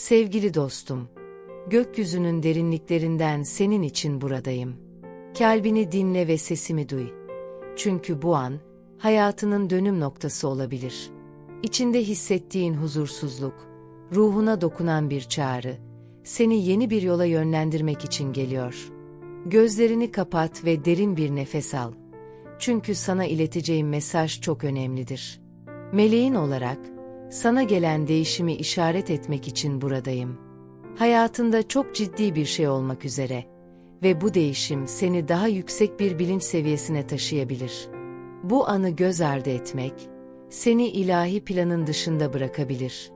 Sevgili dostum, gökyüzünün derinliklerinden senin için buradayım. Kalbini dinle ve sesimi duy. Çünkü bu an, hayatının dönüm noktası olabilir. İçinde hissettiğin huzursuzluk, ruhuna dokunan bir çağrı, seni yeni bir yola yönlendirmek için geliyor. Gözlerini kapat ve derin bir nefes al. Çünkü sana ileteceğim mesaj çok önemlidir. Meleğin olarak, sana gelen değişimi işaret etmek için buradayım. Hayatında çok ciddi bir şey olmak üzere ve bu değişim seni daha yüksek bir bilinç seviyesine taşıyabilir. Bu anı göz ardı etmek, seni ilahi planın dışında bırakabilir.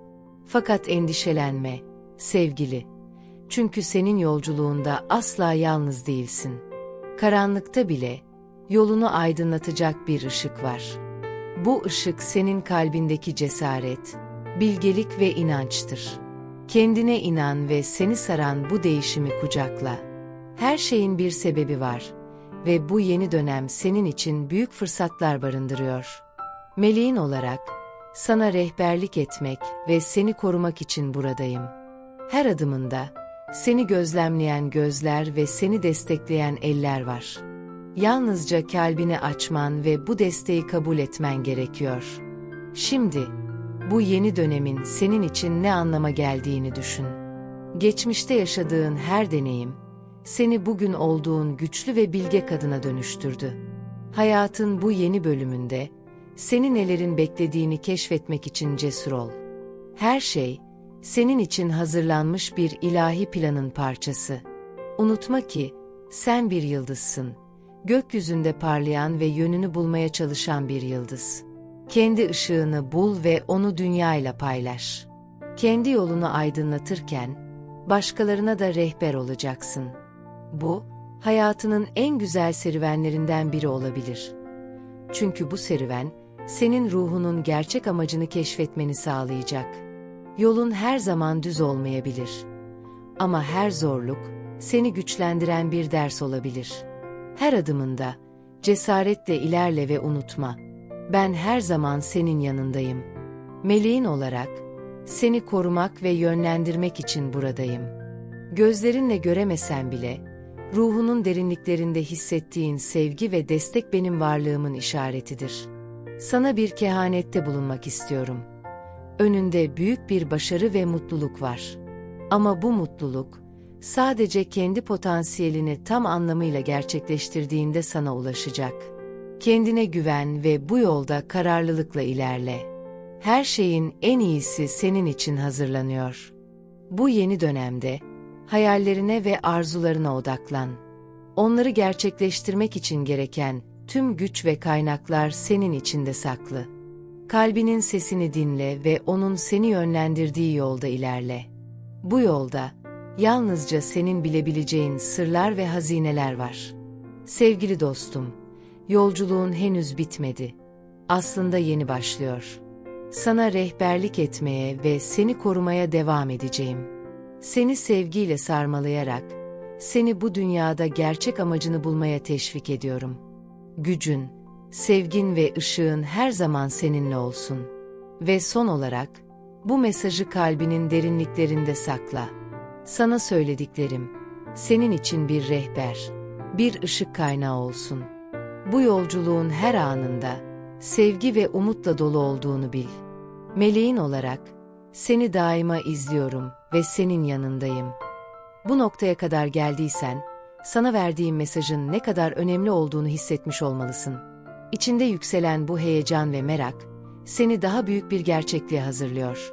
Fakat endişelenme, sevgili. Çünkü senin yolculuğunda asla yalnız değilsin. Karanlıkta bile yolunu aydınlatacak bir ışık var. Bu ışık senin kalbindeki cesaret, bilgelik ve inançtır. Kendine inan ve seni saran bu değişimi kucakla. Her şeyin bir sebebi var ve bu yeni dönem senin için büyük fırsatlar barındırıyor. Meleğin olarak sana rehberlik etmek ve seni korumak için buradayım. Her adımında seni gözlemleyen gözler ve seni destekleyen eller var. Yalnızca kalbini açman ve bu desteği kabul etmen gerekiyor. Şimdi, bu yeni dönemin senin için ne anlama geldiğini düşün. Geçmişte yaşadığın her deneyim, seni bugün olduğun güçlü ve bilge kadına dönüştürdü. Hayatın bu yeni bölümünde, seni nelerin beklediğini keşfetmek için cesur ol. Her şey, senin için hazırlanmış bir ilahi planın parçası. Unutma ki, sen bir yıldızsın. Gökyüzünde parlayan ve yönünü bulmaya çalışan bir yıldız. Kendi ışığını bul ve onu dünyayla paylaş. Kendi yolunu aydınlatırken, başkalarına da rehber olacaksın. Bu, hayatının en güzel serüvenlerinden biri olabilir. Çünkü bu serüven, senin ruhunun gerçek amacını keşfetmeni sağlayacak. Yolun her zaman düz olmayabilir. Ama her zorluk, seni güçlendiren bir ders olabilir. Her adımında, cesaretle ilerle ve unutma. Ben her zaman senin yanındayım. Meleğin olarak, seni korumak ve yönlendirmek için buradayım. Gözlerinle göremesen bile, ruhunun derinliklerinde hissettiğin sevgi ve destek benim varlığımın işaretidir. Sana bir kehanette bulunmak istiyorum.'' önünde büyük bir başarı ve mutluluk var. Ama bu mutluluk, sadece kendi potansiyelini tam anlamıyla gerçekleştirdiğinde sana ulaşacak. Kendine güven ve bu yolda kararlılıkla ilerle. Her şeyin en iyisi senin için hazırlanıyor. Bu yeni dönemde, hayallerine ve arzularına odaklan. Onları gerçekleştirmek için gereken tüm güç ve kaynaklar senin içinde saklı. Kalbinin sesini dinle ve onun seni yönlendirdiği yolda ilerle. Bu yolda yalnızca senin bilebileceğin sırlar ve hazineler var. Sevgili dostum, yolculuğun henüz bitmedi. Aslında yeni başlıyor. Sana rehberlik etmeye ve seni korumaya devam edeceğim. Seni sevgiyle sarmalayarak, seni bu dünyada gerçek amacını bulmaya teşvik ediyorum. Gücün, sevgin ve ışığın her zaman seninle olsun. Ve son olarak, bu mesajı kalbinin derinliklerinde sakla. Sana söylediklerim, senin için bir rehber, bir ışık kaynağı olsun. Bu yolculuğun her anında, sevgi ve umutla dolu olduğunu bil. Meleğin olarak, seni daima izliyorum ve senin yanındayım. Bu noktaya kadar geldiysen, sana verdiğim mesajın ne kadar önemli olduğunu hissetmiş olmalısın.'' İçinde yükselen bu heyecan ve merak, seni daha büyük bir gerçekliğe hazırlıyor.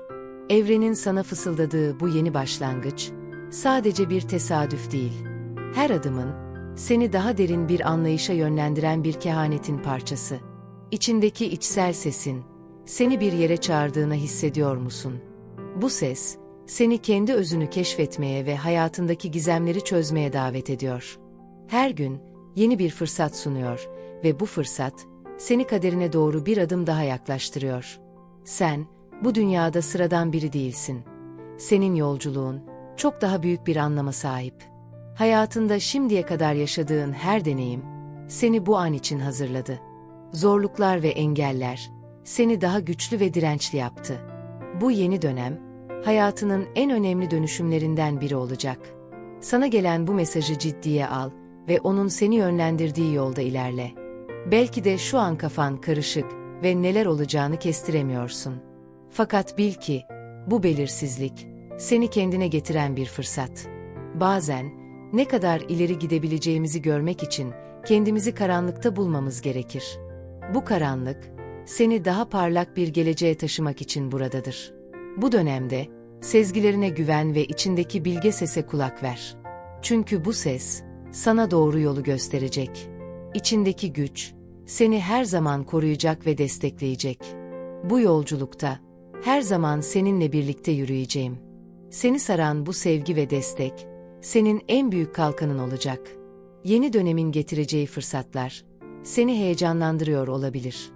Evrenin sana fısıldadığı bu yeni başlangıç, sadece bir tesadüf değil. Her adımın, seni daha derin bir anlayışa yönlendiren bir kehanetin parçası. İçindeki içsel sesin, seni bir yere çağırdığını hissediyor musun? Bu ses, seni kendi özünü keşfetmeye ve hayatındaki gizemleri çözmeye davet ediyor. Her gün, yeni bir fırsat sunuyor ve bu fırsat, seni kaderine doğru bir adım daha yaklaştırıyor. Sen, bu dünyada sıradan biri değilsin. Senin yolculuğun, çok daha büyük bir anlama sahip. Hayatında şimdiye kadar yaşadığın her deneyim, seni bu an için hazırladı. Zorluklar ve engeller, seni daha güçlü ve dirençli yaptı. Bu yeni dönem, hayatının en önemli dönüşümlerinden biri olacak. Sana gelen bu mesajı ciddiye al ve onun seni yönlendirdiği yolda ilerle. Belki de şu an kafan karışık ve neler olacağını kestiremiyorsun. Fakat bil ki bu belirsizlik seni kendine getiren bir fırsat. Bazen ne kadar ileri gidebileceğimizi görmek için kendimizi karanlıkta bulmamız gerekir. Bu karanlık seni daha parlak bir geleceğe taşımak için buradadır. Bu dönemde sezgilerine güven ve içindeki bilge sese kulak ver. Çünkü bu ses sana doğru yolu gösterecek. İçindeki güç seni her zaman koruyacak ve destekleyecek. Bu yolculukta her zaman seninle birlikte yürüyeceğim. Seni saran bu sevgi ve destek senin en büyük kalkanın olacak. Yeni dönemin getireceği fırsatlar seni heyecanlandırıyor olabilir.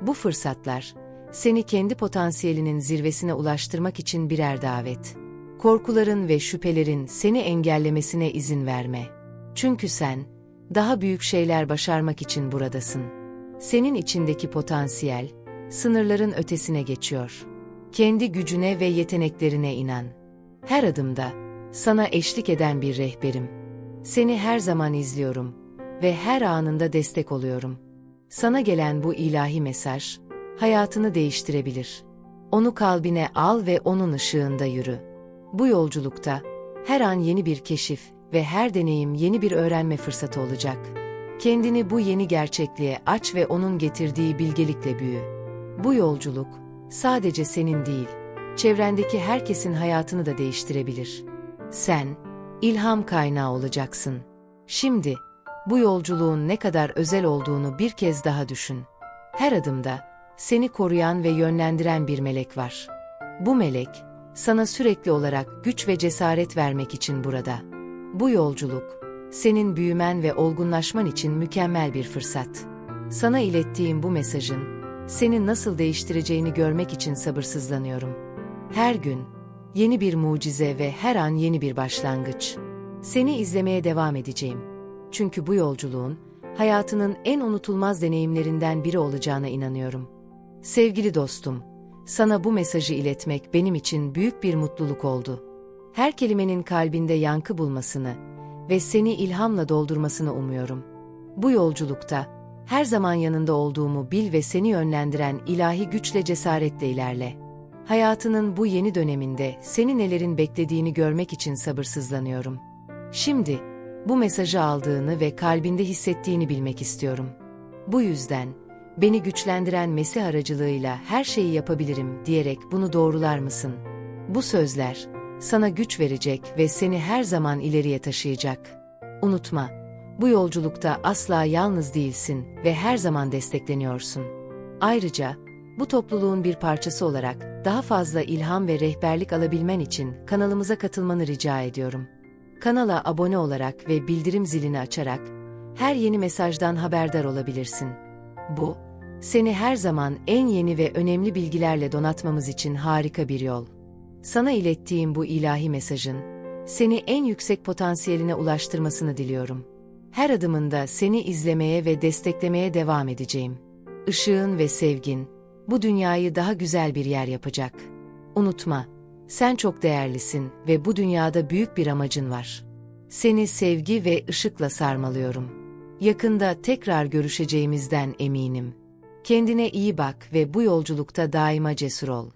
Bu fırsatlar seni kendi potansiyelinin zirvesine ulaştırmak için birer davet. Korkuların ve şüphelerin seni engellemesine izin verme. Çünkü sen daha büyük şeyler başarmak için buradasın. Senin içindeki potansiyel sınırların ötesine geçiyor. Kendi gücüne ve yeteneklerine inan. Her adımda sana eşlik eden bir rehberim. Seni her zaman izliyorum ve her anında destek oluyorum. Sana gelen bu ilahi mesaj hayatını değiştirebilir. Onu kalbine al ve onun ışığında yürü. Bu yolculukta her an yeni bir keşif ve her deneyim yeni bir öğrenme fırsatı olacak. Kendini bu yeni gerçekliğe aç ve onun getirdiği bilgelikle büyü. Bu yolculuk sadece senin değil, çevrendeki herkesin hayatını da değiştirebilir. Sen ilham kaynağı olacaksın. Şimdi bu yolculuğun ne kadar özel olduğunu bir kez daha düşün. Her adımda seni koruyan ve yönlendiren bir melek var. Bu melek sana sürekli olarak güç ve cesaret vermek için burada. Bu yolculuk senin büyümen ve olgunlaşman için mükemmel bir fırsat. Sana ilettiğim bu mesajın seni nasıl değiştireceğini görmek için sabırsızlanıyorum. Her gün yeni bir mucize ve her an yeni bir başlangıç. Seni izlemeye devam edeceğim. Çünkü bu yolculuğun hayatının en unutulmaz deneyimlerinden biri olacağına inanıyorum. Sevgili dostum, sana bu mesajı iletmek benim için büyük bir mutluluk oldu. Her kelimenin kalbinde yankı bulmasını ve seni ilhamla doldurmasını umuyorum. Bu yolculukta her zaman yanında olduğumu bil ve seni yönlendiren ilahi güçle cesaretle ilerle. Hayatının bu yeni döneminde seni nelerin beklediğini görmek için sabırsızlanıyorum. Şimdi bu mesajı aldığını ve kalbinde hissettiğini bilmek istiyorum. Bu yüzden beni güçlendiren Mesih aracılığıyla her şeyi yapabilirim diyerek bunu doğrular mısın? Bu sözler sana güç verecek ve seni her zaman ileriye taşıyacak. Unutma, bu yolculukta asla yalnız değilsin ve her zaman destekleniyorsun. Ayrıca bu topluluğun bir parçası olarak daha fazla ilham ve rehberlik alabilmen için kanalımıza katılmanı rica ediyorum. Kanala abone olarak ve bildirim zilini açarak her yeni mesajdan haberdar olabilirsin. Bu, seni her zaman en yeni ve önemli bilgilerle donatmamız için harika bir yol. Sana ilettiğim bu ilahi mesajın, seni en yüksek potansiyeline ulaştırmasını diliyorum. Her adımında seni izlemeye ve desteklemeye devam edeceğim. Işığın ve sevgin, bu dünyayı daha güzel bir yer yapacak. Unutma, sen çok değerlisin ve bu dünyada büyük bir amacın var. Seni sevgi ve ışıkla sarmalıyorum. Yakında tekrar görüşeceğimizden eminim. Kendine iyi bak ve bu yolculukta daima cesur ol.